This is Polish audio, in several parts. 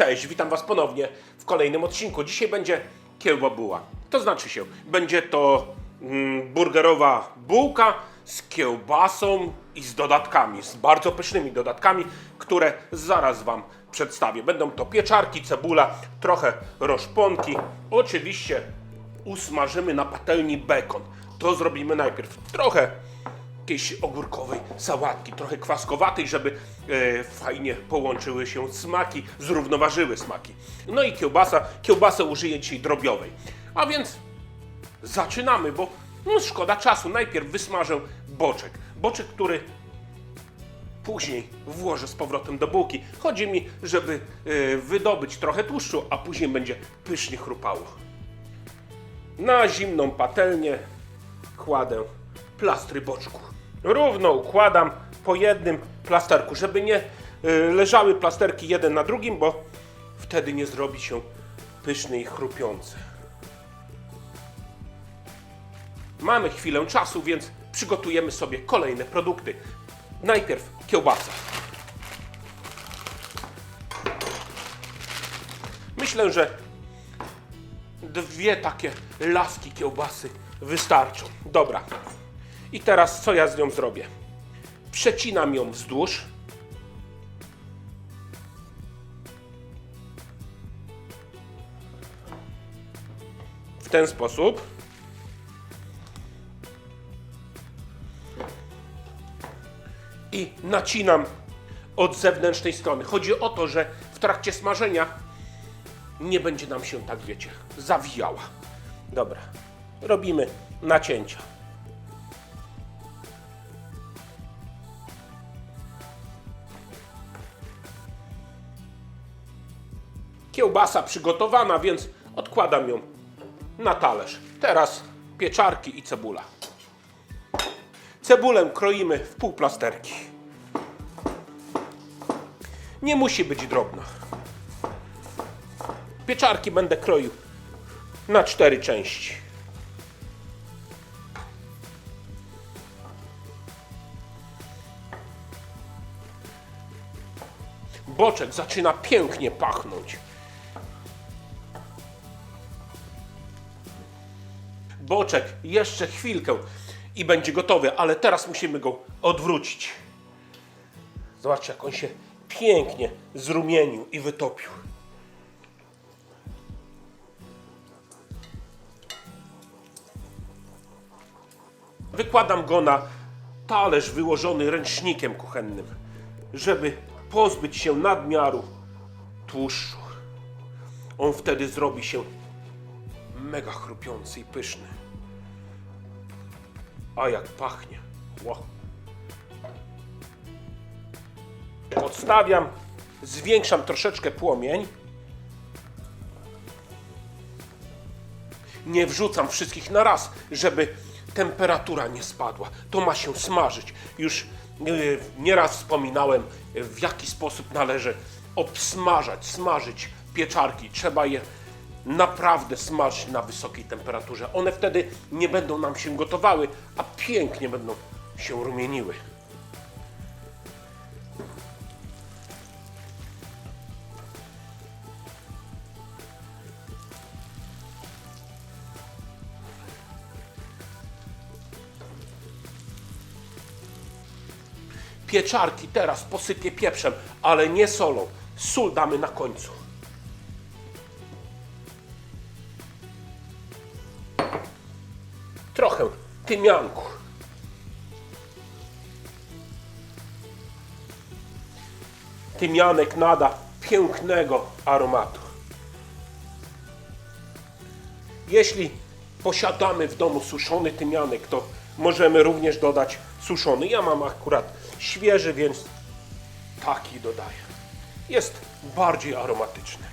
Cześć, witam Was ponownie w kolejnym odcinku. Dzisiaj będzie kiełbabuła. To znaczy się, będzie to mm, burgerowa bułka z kiełbasą i z dodatkami, z bardzo pysznymi dodatkami, które zaraz Wam przedstawię. Będą to pieczarki, cebula, trochę roszponki. Oczywiście usmażymy na patelni bekon. To zrobimy najpierw trochę jakiejś ogórkowej sałatki, trochę kwaskowatej, żeby e, fajnie połączyły się smaki, zrównoważyły smaki. No i kiełbasa, kiełbasę użyję dzisiaj drobiowej. A więc zaczynamy, bo no, szkoda czasu. Najpierw wysmażę boczek. Boczek, który później włożę z powrotem do bułki. Chodzi mi, żeby e, wydobyć trochę tłuszczu, a później będzie pysznie chrupało. Na zimną patelnię kładę plastry boczku. Równo układam po jednym plasterku, żeby nie y, leżały plasterki jeden na drugim, bo wtedy nie zrobi się pyszny i chrupiący. Mamy chwilę czasu, więc przygotujemy sobie kolejne produkty. Najpierw kiełbasa. Myślę, że dwie takie laski kiełbasy wystarczą. Dobra. I teraz co ja z nią zrobię? Przecinam ją wzdłuż. W ten sposób. I nacinam od zewnętrznej strony. Chodzi o to, że w trakcie smażenia nie będzie nam się tak, wiecie, zawijała. Dobra, robimy nacięcia. Kiełbasa przygotowana, więc odkładam ją na talerz. Teraz pieczarki i cebula. Cebulę kroimy w pół plasterki. Nie musi być drobna. Pieczarki będę kroił na cztery części. Boczek zaczyna pięknie pachnąć. Boczek jeszcze chwilkę i będzie gotowy, ale teraz musimy go odwrócić. Zobaczcie, jak on się pięknie zrumienił i wytopił. Wykładam go na talerz wyłożony ręcznikiem kuchennym, żeby pozbyć się nadmiaru tłuszczu. On wtedy zrobi się mega chrupiący i pyszny. A jak pachnie. Ło. Odstawiam, zwiększam troszeczkę płomień. Nie wrzucam wszystkich na raz, żeby temperatura nie spadła. To ma się smażyć. Już yy, nieraz wspominałem, w jaki sposób należy obsmażać, smażyć pieczarki. Trzeba je naprawdę smażyć na wysokiej temperaturze. One wtedy nie będą nam się gotowały, a pięknie będą się rumieniły. Pieczarki teraz posypię pieprzem, ale nie solą. Sól damy na końcu. Trochę tymianku. Tymianek nada pięknego aromatu. Jeśli posiadamy w domu suszony tymianek, to możemy również dodać suszony. Ja mam akurat świeży, więc taki dodaję. Jest bardziej aromatyczny.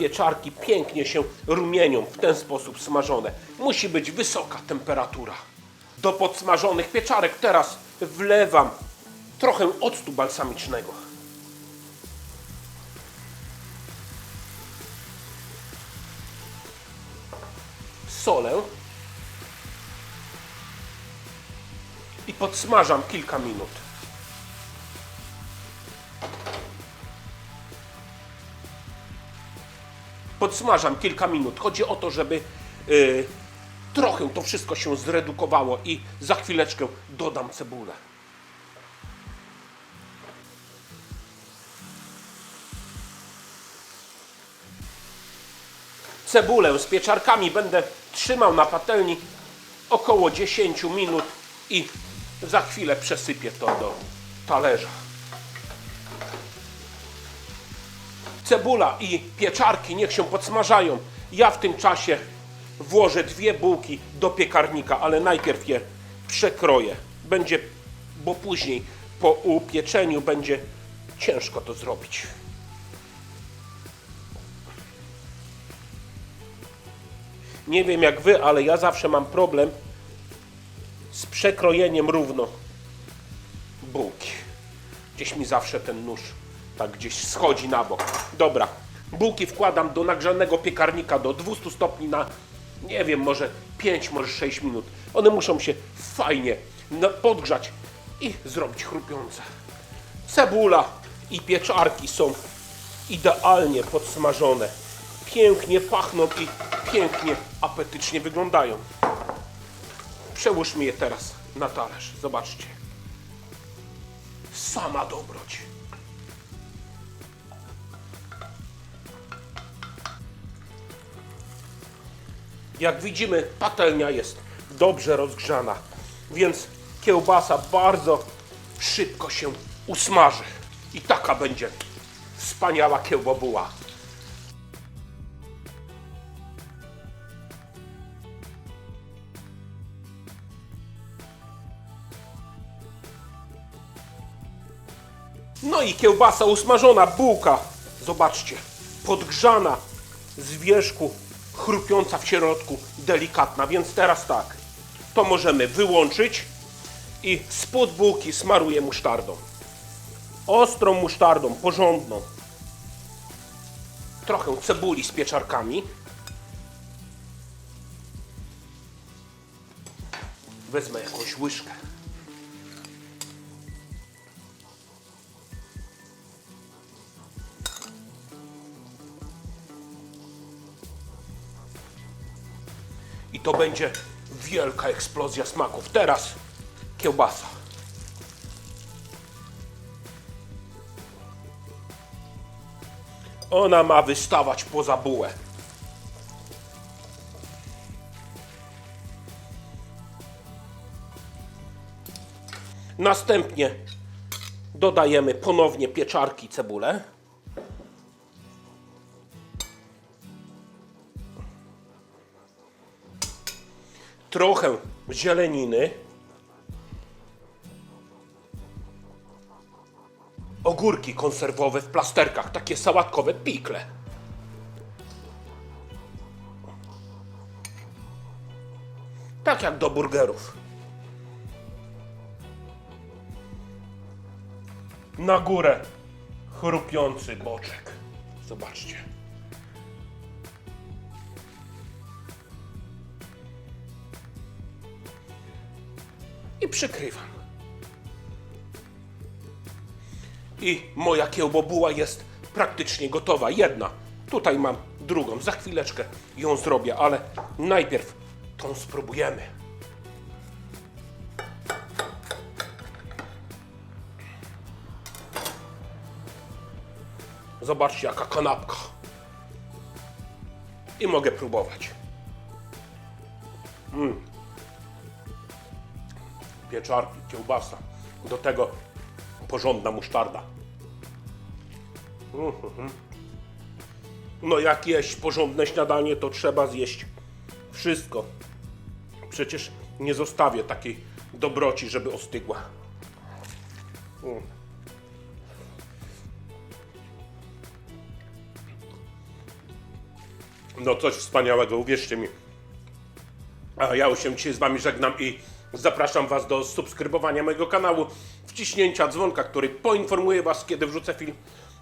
Pieczarki pięknie się rumienią w ten sposób smażone. Musi być wysoka temperatura. Do podsmażonych pieczarek teraz wlewam trochę octu balsamicznego. Solę i podsmażam kilka minut. Podsmażam kilka minut. Chodzi o to, żeby y, trochę to wszystko się zredukowało i za chwileczkę dodam cebulę. Cebulę z pieczarkami będę trzymał na patelni około 10 minut i za chwilę przesypię to do talerza. Cebula i pieczarki niech się podsmażają. Ja w tym czasie włożę dwie bułki do piekarnika, ale najpierw je przekroję. Będzie, bo później po upieczeniu będzie ciężko to zrobić. Nie wiem jak wy, ale ja zawsze mam problem z przekrojeniem równo bułki. Gdzieś mi zawsze ten nóż tak gdzieś schodzi na bok. Dobra, bułki wkładam do nagrzanego piekarnika do 200 stopni na, nie wiem, może 5, może 6 minut. One muszą się fajnie podgrzać i zrobić chrupiące. Cebula i pieczarki są idealnie podsmażone. Pięknie pachną i pięknie apetycznie wyglądają. Przełóżmy je teraz na talerz. Zobaczcie. Sama dobroć. Jak widzimy, patelnia jest dobrze rozgrzana, więc kiełbasa bardzo szybko się usmaży. I taka będzie wspaniała kiełbobuła. No i kiełbasa usmażona, bułka. Zobaczcie, podgrzana z wierzchu, chrupiąca w środku, delikatna. Więc teraz tak, to możemy wyłączyć i spód bułki smaruję musztardą. Ostrą musztardą, porządną. Trochę cebuli z pieczarkami. Wezmę jakąś łyżkę. I to będzie wielka eksplozja smaków. Teraz kiełbasa. Ona ma wystawać poza bułę. Następnie dodajemy ponownie pieczarki, cebulę. Trochę zieleniny, ogórki konserwowe w plasterkach, takie sałatkowe pikle. Tak jak do burgerów. Na górę chrupiący boczek. Zobaczcie. Przykrywam. I moja kiełbobuła jest praktycznie gotowa. Jedna. Tutaj mam drugą. Za chwileczkę ją zrobię, ale najpierw tą spróbujemy. Zobaczcie, jaka kanapka. I mogę próbować. Pieczarki, kiełbasa. Do tego porządna musztarda. Mhm. No jak jeść porządne śniadanie, to trzeba zjeść wszystko. Przecież nie zostawię takiej dobroci, żeby ostygła. Mm. No coś wspaniałego, uwierzcie mi. A ja już się dzisiaj z Wami żegnam i zapraszam Was do subskrybowania mojego kanału, wciśnięcia dzwonka, który poinformuje Was, kiedy wrzucę film.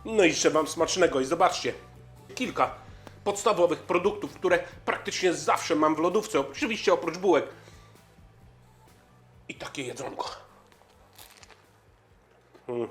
No i życzę Wam smacznego i zobaczcie, kilka podstawowych produktów, które praktycznie zawsze mam w lodówce, oczywiście oprócz bułek. I takie jedzonko. Mm.